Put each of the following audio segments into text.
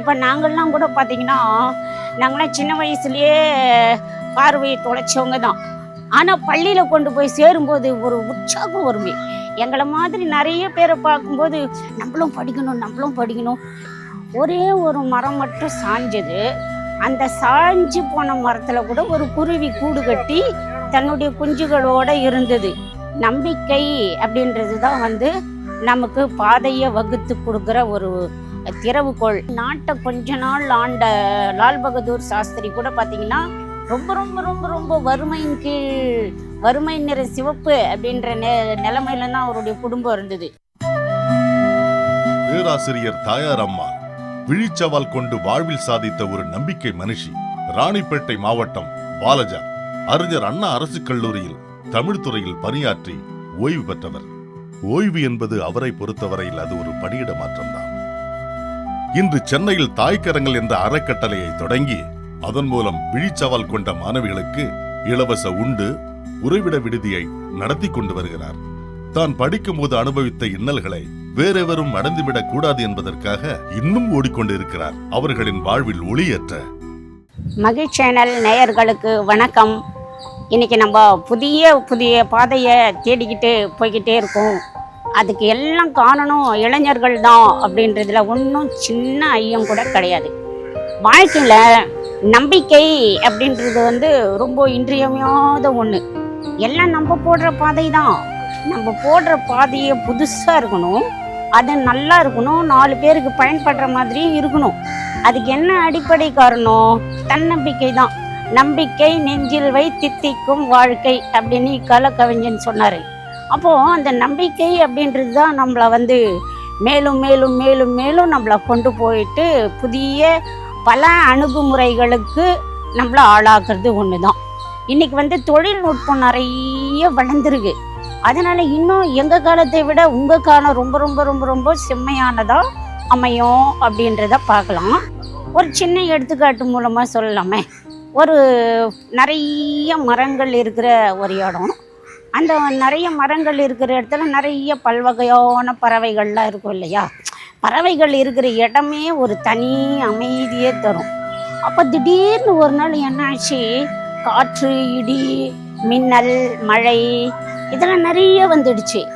இப்போ நாங்கள்லாம் கூட பார்த்தீங்கன்னா நாங்களாம் சின்ன வயசுலேயே பார்வையை தொலைச்சவங்க தான். ஆனால் பள்ளியில் கொண்டு போய் சேரும்போது ஒரு உற்சாகம் வருமே. எங்களை மாதிரி நிறைய பேரை பார்க்கும்போது நம்மளும் படிக்கணும் நம்மளும் படிக்கணும். ஒரே ஒரு மரம் மட்டும் சாஞ்சது அந்த சாஞ்சு போன மரத்தில் கூட ஒரு குருவி கூடு கட்டி தன்னுடைய குஞ்சுகளோட இருந்தது. நம்பிக்கை அப்படின்றது தான் வந்து நமக்கு பாதையை வகுத்து கொடுக்குற ஒரு திறவுகோள். நாட்டை கொஞ்ச நாள் ஆண்ட லால் பகதூர் சாஸ்திரி கூட பார்த்தீங்கன்னா ரொம்ப ரொம்ப ரொம்ப ரொம்ப வறுமையின் கீழ் வறுமை நிற சிவப்பு அப்படின்ற நெ நிலைமையில தான் அவருடைய குடும்பம் இருந்தது. பேராசிரியர் தாயார் அம்மா விழிச்சவால் கொண்டு வாழ்வில் சாதித்த ஒரு நம்பிக்கை மனுஷி ராணிப்பேட்டை மாவட்டம் பாலஜா அறிஞர் அண்ணா அரசு கல்லூரியில் தமிழ் துறையில் பணியாற்றி ஓய்வு பெற்றவர். ஓய்வு என்பது அவரை பொறுத்தவரையில் அது ஒரு பணியிட மாற்றம்தான். இன்று சென்னையில் தாய்க்கரங்கள் என்ற அறக்கட்டளையை தொடங்கி அதன் மூலம் விழிச்சவால் கொண்ட மாணவிகளுக்கு இலவச உண்டு உறைவிட விடுதியை நடத்தி கொண்டு வருகிறார். தான் படிக்கும்போது அனுபவித்த இன்னல்களை வேறெவரும் அடைந்துவிடக் கூடாது என்பதற்காக இன்னும் ஓடிக்கொண்டிருக்கிறார். அவர்களின் வாழ்வில் ஒளியேற்ற. மகிழ் சேனல் நேயர்களுக்கு வணக்கம். இன்னைக்கு நம்ம புதிய புதிய பாதையை தேடிக்கிட்டு போய்கிட்டே இருக்கோம். அதுக்கு எல்லாம் காரணம் இளைஞர்கள் தான் அப்படின்றதுல ஒன்றும் சின்ன ஐயம் கூட கிடையாது. வாழ்க்கையில் நம்பிக்கை அப்படின்றது வந்து ரொம்ப இன்றியமையாத ஒன்று எல்லாம் நம்ம போடுற பாதை தான் நம்ம போடுற பாதையை புதுசாக இருக்கணும். அது நல்லா இருக்கணும். நாலு பேருக்கு பயன்படுற மாதிரியும் இருக்கணும். அதுக்கு என்ன அடிப்படை காரணம்? தன்னம்பிக்கை தான் நம்பிக்கை நெஞ்சில் வை தித்திக்கும் வாழ்க்கை அப்படின்னு கல கவிஞன் சொன்னார். அப்போ அந்த நம்பிக்கை அப்படின்றது தான் நம்மளை வந்து மேலும் மேலும் மேலும் மேலும் நம்மளை கொண்டு போயிட்டு புதிய பல அணுகுமுறைகளுக்கு நம்மளை ஆளாக்குறது ஒன்று தான் இன்னைக்கு வந்து தொழில்நுட்பம் நிறைய வளர்ந்துருக்கு. அதனால இன்னும் எங்கள் காலத்தை விட உங்கள் காலம் ரொம்ப ரொம்ப ரொம்ப ரொம்ப செம்மையானதாக அமையும் அப்படின்றத பார்க்கலாம். ஒரு சின்ன எடுத்துக்காட்டு மூலமாக சொல்லலாமே. ஒரு நிறைய மரங்கள் இருக்கிற ஒரு இடம். அந்த நிறைய மரங்கள் இருக்கிற இடத்துல நிறைய பல்வகையான பறவைகள்லாம் இருக்கும் இல்லையா? பறவைகள் இருக்கிற இடமே ஒரு தனி அமைதியே தரும். அப்போ திடீர்னு ஒரு நாள் என்னாச்சு? காற்று இடி மின்னல் மழை இதெல்லாம் நிறைய வந்துடுச்சு.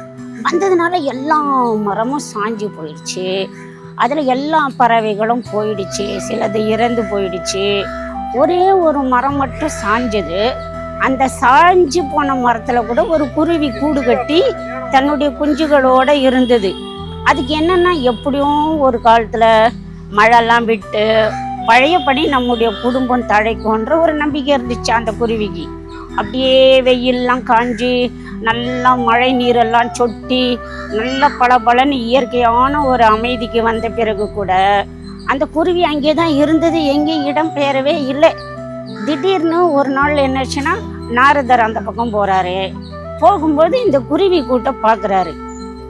வந்ததுனால எல்லா மரமும் சாஞ்சு போயிடுச்சு. அதில் எல்லா பறவைகளும் போயிடுச்சு. சிலது இறந்து போயிடுச்சு. ஒரே ஒரு மரம் மட்டும் சாஞ்சது. அந்த சாஞ்சு போன மரத்தில் கூட ஒரு குருவி கூடு கட்டி தன்னுடைய குஞ்சுகளோட இருந்தது. அதுக்கு என்னென்னா எப்படியும் ஒரு காலத்தில் மழைலாம் விட்டு பழையபடி நம்முடைய குடும்பம் தழைக்கும்ன்ற ஒரு நம்பிக்கை இருந்துச்சு அந்த குருவிக்கு. அப்படியே வெயிலெலாம் காஞ்சி நல்லா மழை நீரெல்லாம் சொட்டி நல்ல பளபளன்னு இயற்கையான ஒரு அமைதிக்கு வந்த பிறகு கூட அந்த குருவி அங்கே தான் இருந்தது எங்கேயும் இடம் பெயரவே இல்லை. திடீர்னு ஒரு நாள் என்னாச்சுன்னா நாரதர் அந்த பக்கம் போறாரு. போகும்போது இந்த குருவி கூட்டம் பார்க்குறாரு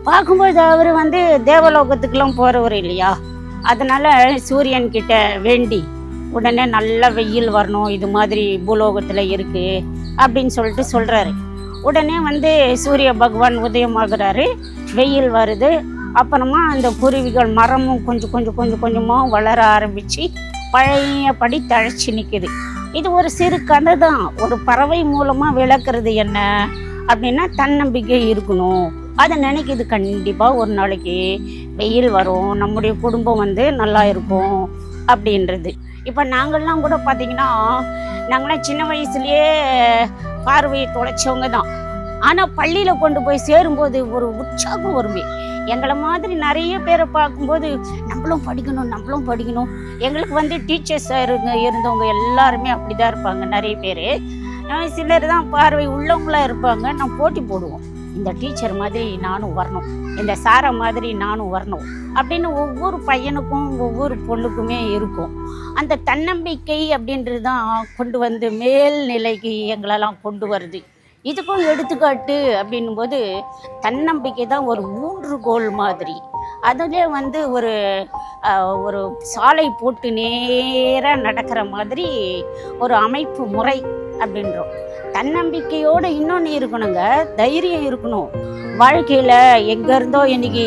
பார்க்கும்போது அவர் வந்து தேவலோகத்துக்கெல்லாம் போகிறவர் இல்லையா? அதனால சூரியன் கிட்ட வேண்டி உடனே நல்ல வெயில் வரணும் இது மாதிரி பூலோகத்தில் இருக்கு அப்படின்னு சொல்லிட்டு சொல்கிறாரு உடனே வந்து சூரிய பகவான் உதயமாகிறாரு. வெயில் வருது. அப்புறமா அந்த குருவிகள் மரமும் கொஞ்சம் கொஞ்சம் கொஞ்சம் கொஞ்சமாக வளர ஆரம்பித்து பழையபடி தழைச்சி நிற்குது இது ஒரு சிறு கதை தான் ஒரு பறவை மூலமாக விளக்குறது என்ன? அப்படின்னா தன்னம்பிக்கை இருக்கணும். அதை நினைக்கிது கண்டிப்பாக ஒரு நாளைக்கு வெயில் வரும். நம்முடைய குடும்பம் வந்து நல்லா இருக்கும் அப்படின்றது. இப்போ நாங்கள்லாம் கூட பார்த்தீங்கன்னா நாங்களாம் சின்ன வயசுலேயே பார்வையை தொலைச்சவங்க தான் ஆனால் பள்ளியில் கொண்டு போய் சேரும்போது ஒரு உற்சாகம் வருமே. எங்களை மாதிரி நிறைய பேரை பார்க்கும்போது நம்மளும் படிக்கணும் நம்மளும் படிக்கணும். எங்களுக்கு வந்து டீச்சர்ஸ் இருங்க இருந்தவங்க எல்லாருமே அப்படி தான் இருப்பாங்க நிறைய பேர். சிலர் தான் பார்வை உள்ளவங்களாக இருப்பாங்க நான் போட்டி போடுவோம். இந்த டீச்சர் மாதிரி நானும் வரணும். இந்த சாரை மாதிரி நானும் வரணும். அப்படின்னு ஒவ்வொரு பையனுக்கும் ஒவ்வொரு பொண்ணுக்குமே இருக்கும். அந்த தன்னம்பிக்கை அப்படின்றது தான் கொண்டு வந்து மேல் நிலைக்கு எங்களெல்லாம் கொண்டு வருது. இதுக்கும் எடுத்துக்காட்டு அப்படின்னும்போது தன்னம்பிக்கை தான் ஒரு ஊன்றுகோல் மாதிரி. அதிலே வந்து ஒரு ஒரு சாலை போட்டு நேராக நடக்கிற மாதிரி ஒரு அமைப்பு முறை அப்படின்றோம். தன்னம்பிக்கையோடு இன்னொன்று இருக்கணுங்க தைரியம் இருக்கணும். வாழ்க்கையில் எங்கேருந்தோ இன்றைக்கி இன்னைக்கு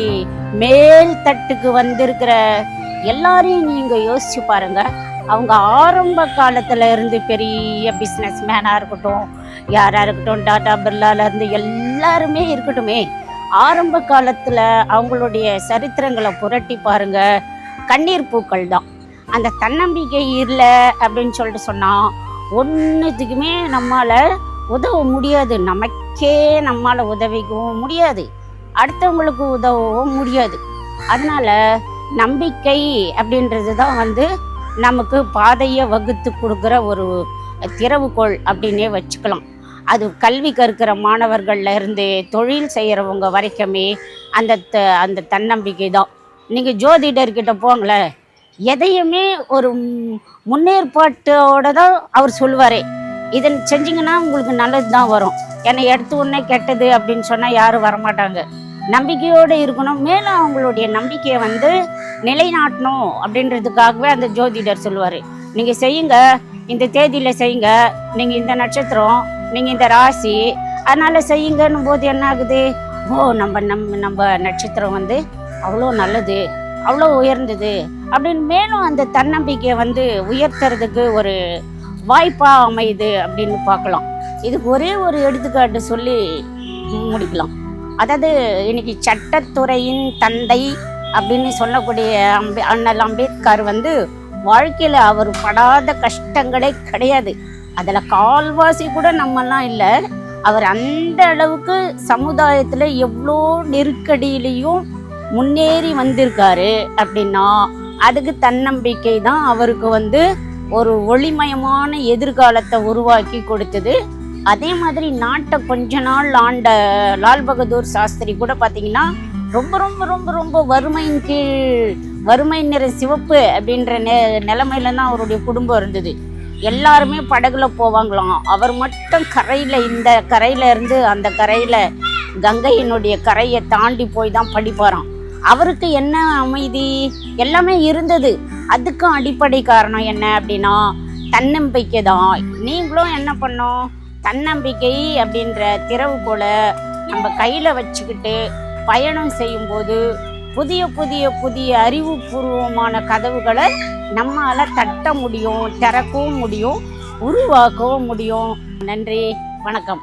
மேல் தட்டுக்கு வந்திருக்கிற எல்லாரையும் நீங்கள் யோசிச்சு பாருங்கள் அவங்க ஆரம்ப காலத்தில் இருந்து பெரிய பிஸ்னஸ் மேனாக இருக்கட்டும் யாராக இருக்கட்டும் டாடா பிர்லால இருந்து எல்லாருமே இருக்கட்டுமே. ஆரம்ப காலத்தில் அவங்களுடைய சரித்திரங்களை புரட்டி பாருங்க. கண்ணீர் பூக்கள் தான். அந்த தன்னம்பிக்கை இல்லை அப்படின்னு சொல்லிட்டு சொன்னால் ஒன்றுத்துக்குமே நம்மளால் உதவ முடியாது. நமக்கே நம்மளால் உதவிக்கவும் முடியாது. அடுத்தவங்களுக்கு உதவவும் முடியாது. அதனால நம்பிக்கை அப்படின்றது தான் வந்து நமக்கு பாதையை வகுத்து கொடுக்குற ஒரு திறவுகோள் அப்படின்னே வச்சுக்கலாம். அது கல்வி கற்கிற மாணவர்களில் இருந்து தொழில் செய்கிறவங்க வரைக்குமே அந்த த- அந்த தன்னம்பிக்கை தான். நீங்கள் ஜோதிடர்கிட்ட போங்களேன். எதையுமே ஒரு முன்னேற்பாட்டோட தான் அவர் சொல்லுவார். இதை செஞ்சிங்கன்னா உங்களுக்கு நல்லது தான் வரும். ஏன்னா எடுத்த உடனே கெட்டது அப்படின்னு சொன்னால் யாரும் வரமாட்டாங்க. நம்பிக்கையோடு இருக்கணும். மேலும் அவங்களுடைய நம்பிக்கையை வந்து நிலைநாட்டணும் அப்படின்றதுக்காகவே அந்த ஜோதிடர் சொல்லுவார். நீங்கள் செய்யுங்க. இந்த தேதியில் செய்யுங்க. நீங்கள் இந்த நட்சத்திரம் நீங்கள் இந்த ராசி அதனால் செய்யுங்கன்னும் போது என்ன ஆகுது ஓ நம்ம நம் நம்ம நட்சத்திரம் வந்து அவ்வளோ நல்லது அவ்வளோ உயர்ந்தது அப்படின்னு மேலும் அந்த தன்னம்பிக்கையை வந்து உயர்த்துறதுக்கு ஒரு வாய்ப்பாக அமையுது அப்படின்னு பார்க்கலாம். இதுக்கு ஒரே ஒரு எடுத்துக்காட்டு சொல்லி முடிக்கலாம். அதாவது இன்னைக்கு சட்டத்துறையின் தந்தை அப்படின்னு சொல்லக்கூடிய அம்பே அண்ணல் அம்பேத்கர் வந்து வாழ்க்கையில் அவர் படாத கஷ்டங்களே கிடையாது. அதில் கால்வாசி கூட நம்மலாம் இல்லை. அவர் அந்த அளவுக்கு சமுதாயத்தில் எவ்வளோ நெருக்கடியிலையும் முன்னேறி வந்திருக்காரு அப்படின்னா அதுக்கு தன்னம்பிக்கை தான் அவருக்கு வந்து ஒரு ஒளிமயமான எதிர்காலத்தை உருவாக்கி கொடுத்தது. அதே மாதிரி நாட்டை கொஞ்ச நாள் ஆண்ட லால் பகதூர் சாஸ்திரி கூட பார்த்தீங்கன்னா ரொம்ப ரொம்ப ரொம்ப ரொம்ப வறுமையின் கீழ் வறுமை நிற சிவப்பு அப்படின்ற நெ நிலைமையில தான் அவருடைய குடும்பம் இருந்தது. எல்லாருமே படகுல போவாங்களாம். அவர் மட்டும் கரையில் இந்த கரையில இருந்து அந்த கரையில் கங்கையினுடைய கரையை தாண்டி போய் தான் படிப்பாராம். அவருக்கு என்ன அமைதி? எல்லாமே இருந்தது. அதுக்கும் அடிப்படை காரணம் என்ன அப்படின்னா தன்னம்பிக்கை தான். நீங்களும் என்ன பண்ணோம் தன்னம்பிக்கை அப்படின்ற திறவுகோலை நம்ம கையில் வச்சுக்கிட்டு பயணம் செய்யும்போது புதிய புதிய புதிய அறிவுபூர்வமான கதவுகளை நம்மால் தட்ட முடியும் திறக்கவும் முடியும் உருவாக்கவும் முடியும். நன்றி வணக்கம்.